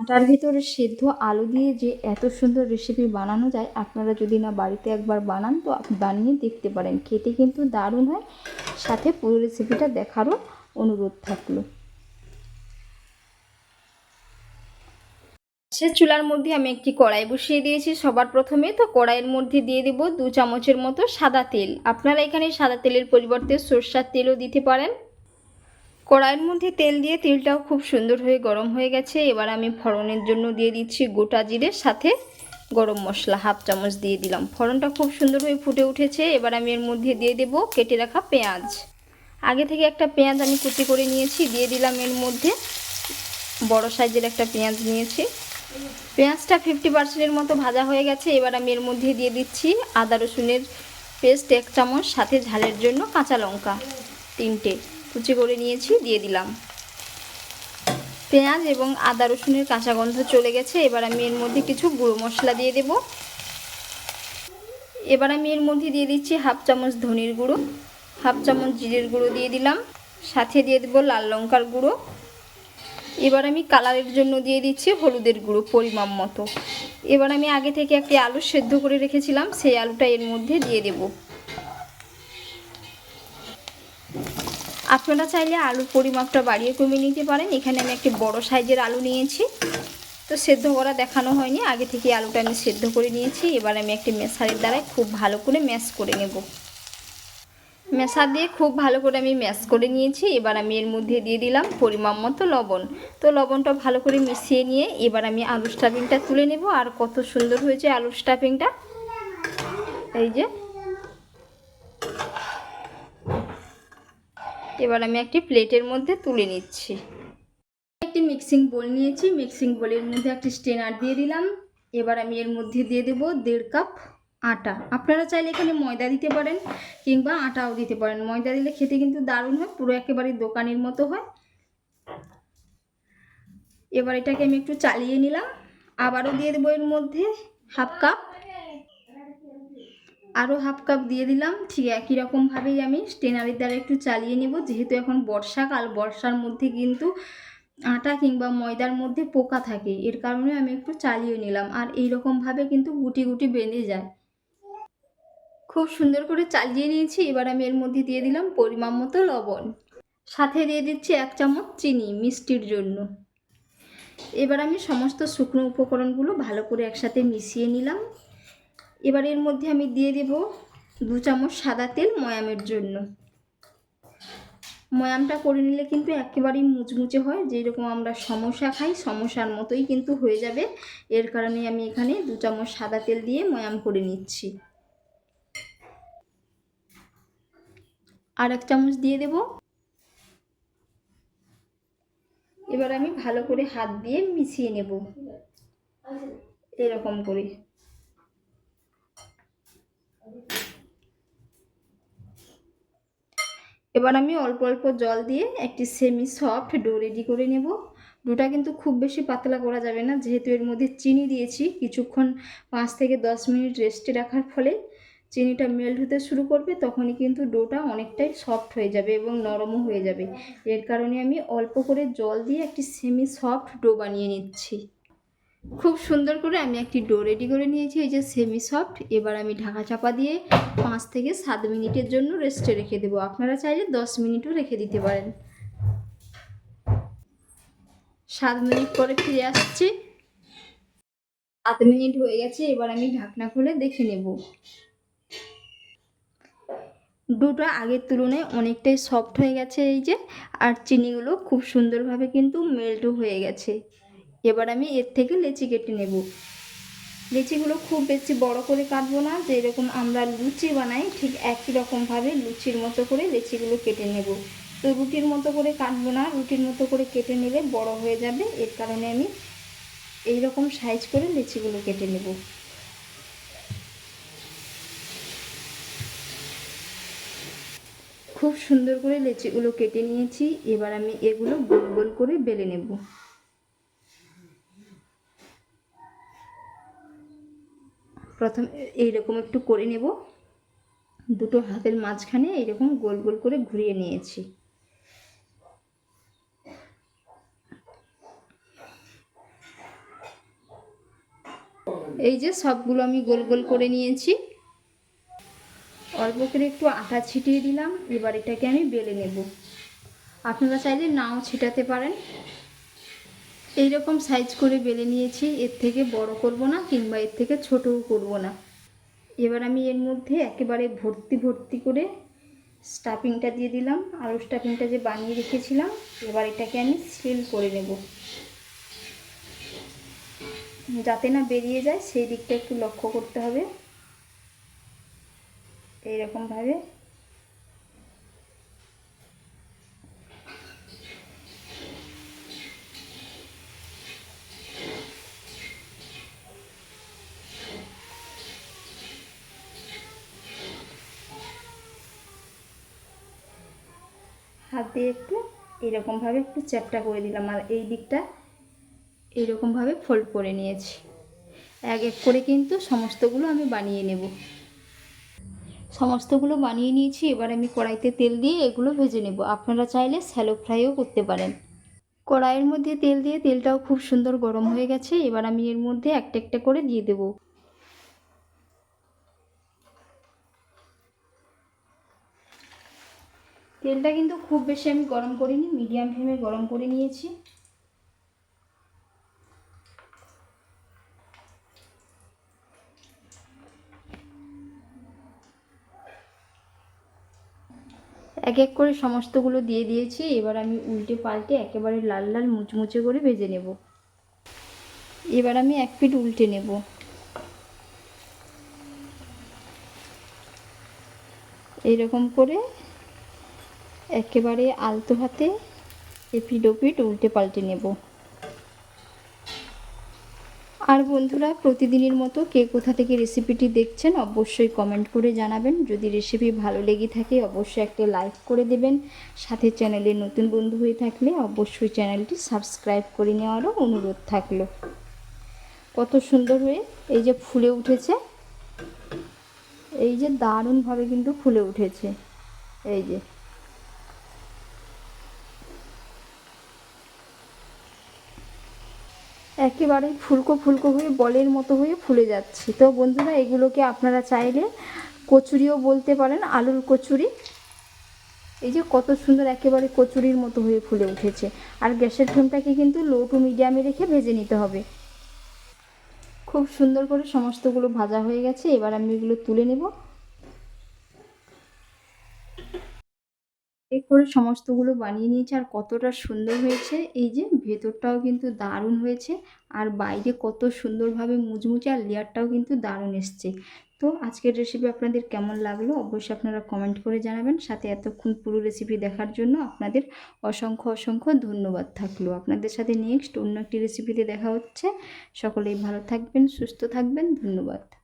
আটার ভিতরে সেদ্ধ আলু দিয়ে যে এত সুন্দর রেসিপি বানানো যায়, আপনারা যদি না বাড়িতে একবার বানান, তো বানিয়ে দেখতে পারেন। খেতে কিন্তু দারুণ হয়। সাথে পুরো রেসিপিটা দেখারও অনুরোধ থাকল। সে চুলার মধ্যে আমি একটি কড়াই বসিয়ে দিয়েছি। সবার প্রথমে তো কড়াইয়ের মধ্যে দিয়ে দেব দু চামচের মতো সাদা তেল। আপনারা এখানে সাদা তেলের পরিবর্তে সর্ষার তেলও দিতে পারেন। কড়াইয়ের মধ্যে তেল দিয়ে তেলটাও খুব সুন্দর হয়ে গরম হয়ে গেছে। এবার আমি ফোড়নের জন্য দিয়ে দিচ্ছি গোটা জিরের সাথে গরম মশলা, হাফ চামচ দিয়ে দিলাম। ফোড়নটা খুব সুন্দর হয়ে ফুটে উঠেছে। এবার আমি এর মধ্যে দিয়ে দেব কেটে রাখা পেঁয়াজ। আগে থেকে একটা পেঁয়াজ আমি কুচি করে নিয়েছি, দিয়ে দিলাম এর মধ্যে বড় সাইজের একটা পেঁয়াজ নিয়েছি। পেঁয়াজটা ফিফটি পার্সেন্টের মতো ভাজা হয়ে গেছে। এবার আমি এর মধ্যে দিয়ে দিচ্ছি আদা রসুনের পেস্ট এক চামচ, সাথে ঝালের জন্য কাঁচা লঙ্কা তিনটে। কুচি করে নিয়েছি, দিয়ে দিলাম। পেঁয়াজ এবং আদা রসুনের কাঁচা গন্ধ চলে গেছে, এবার আমি এর মধ্যে কিছু গুঁড়ো মশলা দিয়ে দেব। এবার আমি এর মধ্যে দিয়ে দিচ্ছি হাফ চামচ ধনির গুঁড়ো, হাফ চামচ জিরের গুঁড়ো দিয়ে দিলাম, সাথে দিয়ে দেবো লাল লঙ্কার গুঁড়ো। এবার আমি কালারের জন্য দিয়ে দিচ্ছি হলুদের গুঁড়ো পরিমাণ মতো। এবার আমি আগে থেকে একটি আলু সেদ্ধ করে রেখেছিলাম, সেই আলুটা এর মধ্যে দিয়ে দেব। আপনারা চাইলে আলুর পরিমাপটা বাড়িয়ে কমিয়ে নিতে পারেন। এখানে আমি একটি বড় সাইজের আলু নিয়েছি। তো সেদ্ধ করা দেখানো হয়নি। আগে থেকে আলুটা আমি সেদ্ধ করে নিয়েছি। এবার আমি একটি মেশারের দ্বারাই খুব ভালো করে ম্যাশ করে নেব। মেশা দিয়ে খুব ভালো করে আমি ম্যাশ করে নিয়েছি। এবার আমি এর মধ্যে দিয়ে দিলাম পরিমাণ মতো লবণ। তো লবণটা ভালো করে মিশিয়ে নিয়ে এবার আমি আলু স্টাফিংটা তুলে নেব। আর কত সুন্দর হয়েছে আলু স্টাফিংটা এই যে এবার আমি একটি প্লেটের মধ্যে তুলে নিচ্ছি। একটি মিক্সিং বোল নিয়েছি। মিক্সিং বোলের মধ্যে একটি স্টেনার দিয়ে দিলাম। এবার আমি এর মধ্যে দিয়ে দেব দেড় কাপ আটা। আপনারা চাইলে এখানে ময়দা দিতে পারেন কিংবা আটাও দিতে পারেন। ময়দা দিলে খেতে কিন্তু দারুণ হয়, পুরো একেবারে দোকানের মতো হয়। এবার এটাকে আমি একটু চালিয়ে নিলাম। আবারও দিয়ে দেবো এর মধ্যে হাফ কাপ আরও হাফ কাপ দিয়ে দিলাম, ঠিক একই রকমভাবেই আমি স্টেনারের দ্বারা একটু চালিয়ে নেব। যেহেতু এখন বর্ষাকাল, বর্ষার মধ্যে কিন্তু আটা কিংবা ময়দার মধ্যে পোকা থাকে, এর কারণে আমি একটু চালিয়ে নিলাম আর এই রকমভাবে কিন্তু গুটি গুটি বেঁধে যায়। খুব সুন্দর করে চালিয়ে নিয়েছি, এবার আমি এর মধ্যে দিয়ে দিলাম পরিমাণ মতো লবণ। সাথে দিয়ে দিচ্ছি এক চামচ চিনি মিষ্টির জন্য। এবার আমি সমস্ত শুকনো উপকরণগুলো ভালো করে একসাথে মিশিয়ে নিলাম। এবার এর মধ্যে আমি দিয়ে দেব দু চামচ সাদা তেল ময়ামের জন্য। ময়ামটা করে নিলে কিন্তু একেবারেই মুচমুচে হয়, যেরকম আমরা সমস্যা খাই সমস্যার মতোই কিন্তু হয়ে যাবে। এর কারণে আমি এখানে দু চামচ সাদা তেল দিয়ে ময়াম করে নিচ্ছি। আর এক চামচ দিয়ে দেব। এবার আমি ভালো করে হাত দিয়ে মিশিয়ে নেব। এরকম করে। এবার আমি অল্প অল্প জল দিয়ে একটি সেমি সফট ডো রেডি করে নেব। ডোটা কিন্তু খুব বেশি পাতলা করা যাবে না, যেহেতু এর মধ্যে চিনি দিয়েছি। কিছুক্ষণ পাঁচ থেকে দশ মিনিট রেস্টে রাখার ফলে চিনিটা মেল্ট হতে শুরু করবে, তখনই কিন্তু ডোটা অনেকটাই সফট হয়ে যাবে এবং নরমও হয়ে যাবে। এর কারণে আমি অল্প করে জল দিয়ে একটি সেমি সফট ডো বানিয়ে নিচ্ছি। খুব সুন্দর করে আমি একটি ডো রেডি করে নিয়েছি, এই যে সেমি সফট এবার আমি ঢাকা চাপা দিয়ে পাঁচ থেকে সাত মিনিটের জন্য রেস্টে রেখে দেবো। আপনারা চাইলে দশ মিনিটও রেখে দিতে পারেন। সাত মিনিট পরে ফিরে আসছি। সাত মিনিট হয়ে গেছে, এবার আমি ঢাকনা খুলে দেখে নেব। ডোটা আগের তুলনায় অনেকটাই সফট হয়ে গেছে, এই যে। আর চিনিগুলো খুব সুন্দরভাবে কিন্তু মেল্টও হয়ে গেছে। এবার আমি এর থেকে লেচি কেটে নেব। লেচিগুলো খুব বেশি বড় করে কাটবো না যেরকম আমরা লুচি বানাই, ঠিক একই রকমভাবে লুচির মতো করে লেচিগুলো কেটে নেব। তো রুটির মতো করে কাটবো না, রুটির মতো করে কেটে নিলে বড় হয়ে যাবে, এর কারণে আমি এই রকম সাইজ করে লেচিগুলো কেটে নেব। খুব সুন্দর করে লেচিগুলো কেটে নিয়েছি, এবার আমি এগুলো গোল গোল করে বেলে নেব। প্রথম এইরকম একটু করে নেব। দুটো হাতের মাঝখানে এইরকম গোল গোল করে ঘুরিয়ে নিয়েছি। এই যে সবগুলো আমি গোল গোল করে নিয়েছি। অল্প করে একটু আটা ছিটিয়ে দিলাম, এবার এটাকে আমি বেলে নেব। আপনারা চাইলে নাও ছিটাতে পারেন। এই রকম সাইজ করে বেলে নিয়েছি, এর থেকে বড় করব না কিংবা এর থেকে ছোটও করব না। এবার আমি এর মধ্যে একেবারে ভর্তি ভর্তি করে স্টাফিংটা দিয়ে দিলাম। আলু স্টাফিংটা যে বানিয়ে রেখেছিলাম, এবার এটাকে আমি সিল করে নেব। যাতে না বেরিয়ে যায়, সেই দিকটা একটু লক্ষ্য করতে হবে। এইরকমভাবে হাত দিয়ে একটু এরকমভাবে একটু চ্যাপটা করে দিলাম আর এই দিকটা এইরকমভাবে ফোল্ড করে নিয়েছি। এক এক করে কিন্তু সমস্তগুলো আমি বানিয়ে নেব। সমস্তগুলো বানিয়ে নিয়েছি, এবার আমি কড়াইতে তেল দিয়ে এগুলো ভেজে নেব। আপনারা চাইলে স্যালো ফ্রাইও করতে পারেন। কড়াইয়ের মধ্যে তেল দিয়ে তেলটাও খুব সুন্দর গরম হয়ে গেছে। এবার আমি এর মধ্যে একটা একটা করে দিয়ে দেবো। তেলটা কিন্তু খুব বেশি আমি গরম করিনি মিডিয়াম ফ্লেমে গরম করে নিয়েছি। এক এক করে সমস্তগুলো দিয়ে দিয়েছি, এবার আমি উল্টে পাল্টে একেবারে লাল লাল মুচমুচে করে ভেজে নেব। এবার আমি এক পিঠ উল্টে নেব। এইরকম করে একেবারে আলতো হাতে এপিড ওপিড উল্টে পাল্টে নেব। আর বন্ধুরা, প্রতিদিনের মতো কে কোথা থেকে রেসিপিটি দেখছেন অবশ্যই কমেন্ট করে জানাবেন। যদি রেসিপি ভালো লেগে থাকে, অবশ্যই একটা লাইক করে দেবেন। সাথে চ্যানেলে নতুন বন্ধু হয়ে থাকলে অবশ্যই চ্যানেলটি সাবস্ক্রাইব করে নেওয়ারও অনুরোধ থাকল। কত সুন্দর হয়ে এই যে ফুলে উঠেছে। এই যে দারুণভাবে কিন্তু ফুলে উঠেছে। এই যে একেবারেই ফুলকো ফুলকো হয়ে বলের মতো হয়ে ফুলে যাচ্ছে। তো বন্ধুরা, এগুলোকে আপনারা চাইলে কচুরিও বলতে পারেন, আলুর কচুরি। এই যে কত সুন্দর একেবারে কচুরির মতো হয়ে ফুলে উঠেছে। আর গ্যাসের ফ্লেমটাকে কিন্তু লো টু মিডিয়ামে রেখে ভেজে নিতে হবে। খুব সুন্দর করে সমস্তগুলো ভাজা হয়ে গেছে। এবার আমি এগুলো তুলে নেব। করে সমস্তগুলো বানিয়ে নিয়েছে আর কতটা সুন্দর হয়েছে। এই যে ভেতরটাও কিন্তু দারুণ হয়েছে আর বাইরে কত সুন্দরভাবে মুচমুচে আর লেয়ারটাও কিন্তু দারুণ এসছে। তো আজকের রেসিপি আপনাদের কেমন লাগল অবশ্যই আপনারা কমেন্ট করে জানাবেন। সাথে এতক্ষণ পুরো রেসিপি দেখার জন্য আপনাদের অসংখ্য অসংখ্য ধন্যবাদ থাকল। আপনাদের সাথে নেক্সট অন্য একটি রেসিপিতে দেখা হচ্ছে। সকলেই ভালো থাকবেন, সুস্থ থাকবেন। ধন্যবাদ।